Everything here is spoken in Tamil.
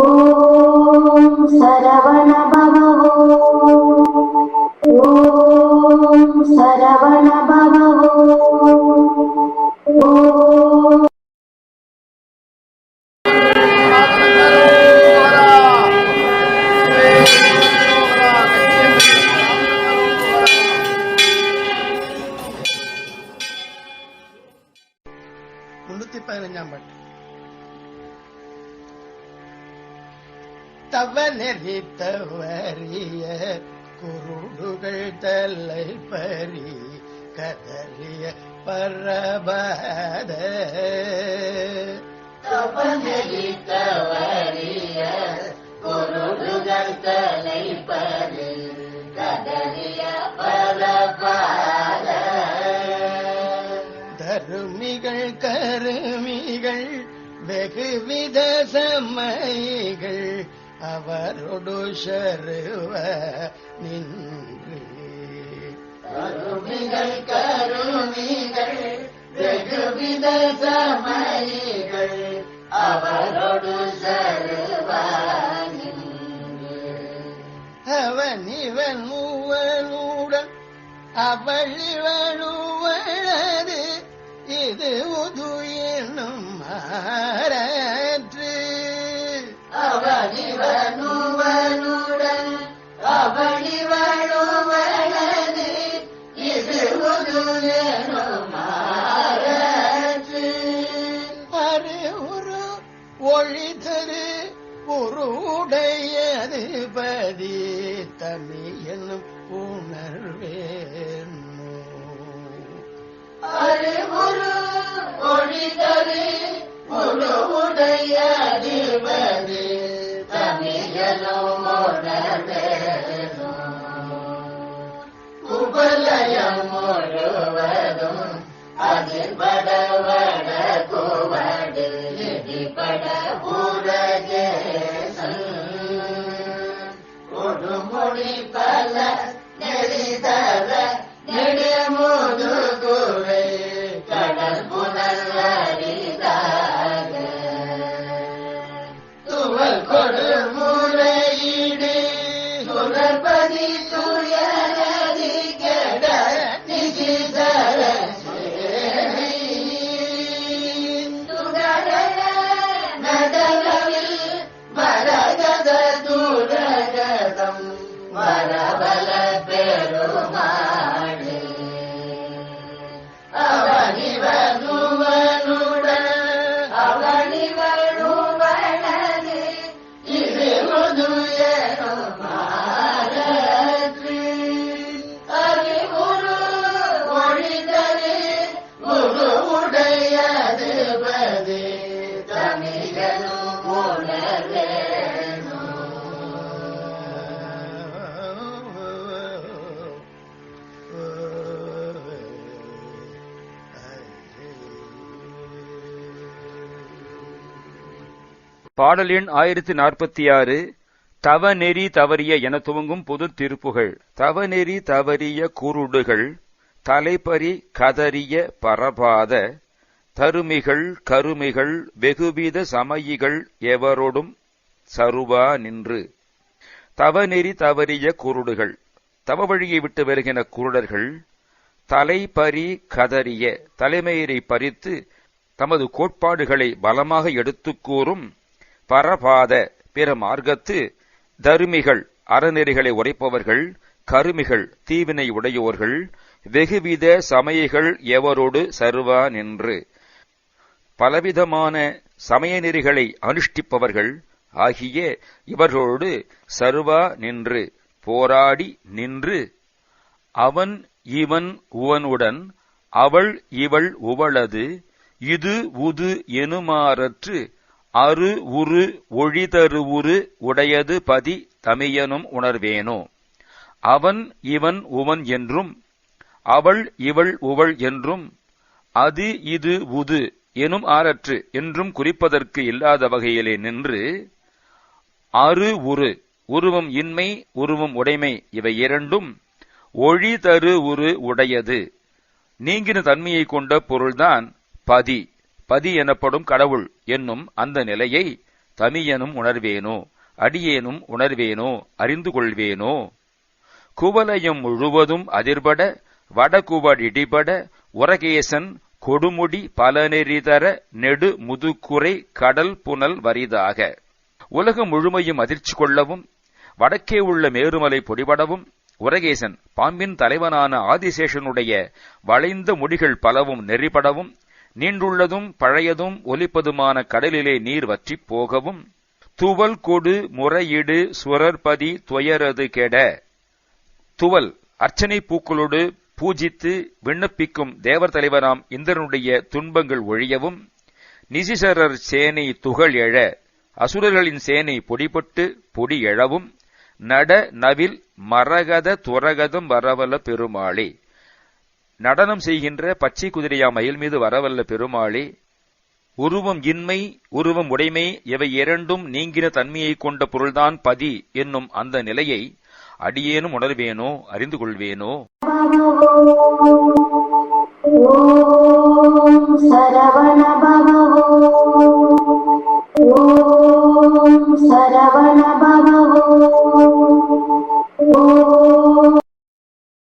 ஓம் சரவண பவோ ஓம் சரவண பவோ ஓம் முன்னூத்தி பதினஞ்சாம் பாட்டு தவ நெறித்த வரிய குருடுகள் தலை பறி கதறிய பரபத. தவ நெறித்த வரிய குருடுகள் தலை பறி கதறிய பரபத. தருமிகள் கருமிகள் வெகுவித சமைகள் அவரொடு சருவ நின்று. கருமிகள் கருமிகள் வெகுவித சமைகள் அவரொடு சருவ அவன் இவன் மூவனுடன் அவழிவழுவழது இது உது என்னும் மாறாற்று அவனிவனுவனுடன் அவழிவழுவழது இது மாறாற்று அரு உரு ஒளி தரு உருடையது பதி உணர்வேனோ அரு உரு ஒளி தரு அதில் படவட para பாடல் எண் ஆயிரத்தி நாற்பத்தி ஆறு தவநெறி தவறிய என துவங்கும் பொது திருப்புகள். தவநெறி தவறிய குருடுகள் தலைப்பறி கதறிய பரபாத தருமிகள் கருமிகள் வெகுவித சமயிகள் எவரோடும் சருவா நின்று. தவநெறி தவறிய குருடுகள். தவ வழியை விட்டு வருகிற குருடர்கள் தலைப்பறி கதறிய தலைமையரை பறித்து தமது கோட்பாடுகளை பலமாக எடுத்துக் கூறும் பரபாத பிற மார்க்கத்து தருமிகள் அறநெறிகளை உரைப்பவர்கள் கருமிகள் தீவினை உடையோர்கள் வெகுவித சமயங்கள் எவரோடு சருவா நின்று. பலவிதமான சமய நெறிகளை அனுஷ்டிப்பவர்கள் ஆகிய இவர்களோடு சருவா நின்று போராடி நின்று அவன் இவன் உவனுடன் அவள் இவள் உவளது இது உது எனுமாறற்று அரு உரு ஒழிதருவுரு உடையது பதி தமியனும் உணர்வேனோ. அவன் இவன் உவன் என்றும் அவள் இவள் உவள் என்றும் அது இது உது எனும் ஆறற்று என்றும் குறிப்பதற்கு இல்லாத வகையிலே நின்று அரு உரு உருவம் இன்மை உருவம் உடைமை இவை இரண்டும் ஒழி தரு உரு உடையது. நீங்கின தன்மையை கொண்ட பொருள்தான் பதி. பதி எனப்படும் கடவுள் என்னும் அந்த நிலையை தமியனும் உணர்வேனோ? அடியேனும் உணர்வேனோ? அறிந்து கொள்வேனோ? குவலயம் முழுவதும் அதிர்பட வடகுவடிடிபட உரகேசன் கொடுமுடி பலநெறிதர நெடு முதுக்குறை கடல் புனல் வரிதாக. உலகம் முழுமையும் அதிர்ச்சி கொள்ளவும் வடக்கே உள்ள மேருமலை பொடிபடவும் உரகேசன் பாம்பின் தலைவனான ஆதிசேஷனுடைய வளைந்த முடிகள் பலவும் நெறிபடவும் நீண்டுள்ளதும் பழையதும் ஒலிப்பதுமான கடலிலே நீர் வற்றிப் போகவும் துவல் கொடு முறையிடு சுரற்பதி துயரது கெட. துவல் அர்ச்சனை பூக்களோடு பூஜித்து விண்ணப்பிக்கும் தேவர் தலைவராம் இந்திரனுடைய துன்பங்கள் ஒழியவும் நிசிசரர் சேனை துகள் எழ அசுரர்களின் சேனை பொடிபட்டு பொடி எழவும் நட நவில் மரகத துரகதம் வரவல பெருமாளே. நடனம் செய்கின்ற பச்சை குதிரையா மயில் மீது வரவல்ல பெருமாளே உருவம் இன்மை உருவம் உடைமை இவை இரண்டும் நீங்கின தன்மையைக் கொண்ட பொருள்தான் பதி என்னும் அந்த நிலையை அடியேனும் உணர்வேனோ அறிந்து கொள்வேனோ? ॐ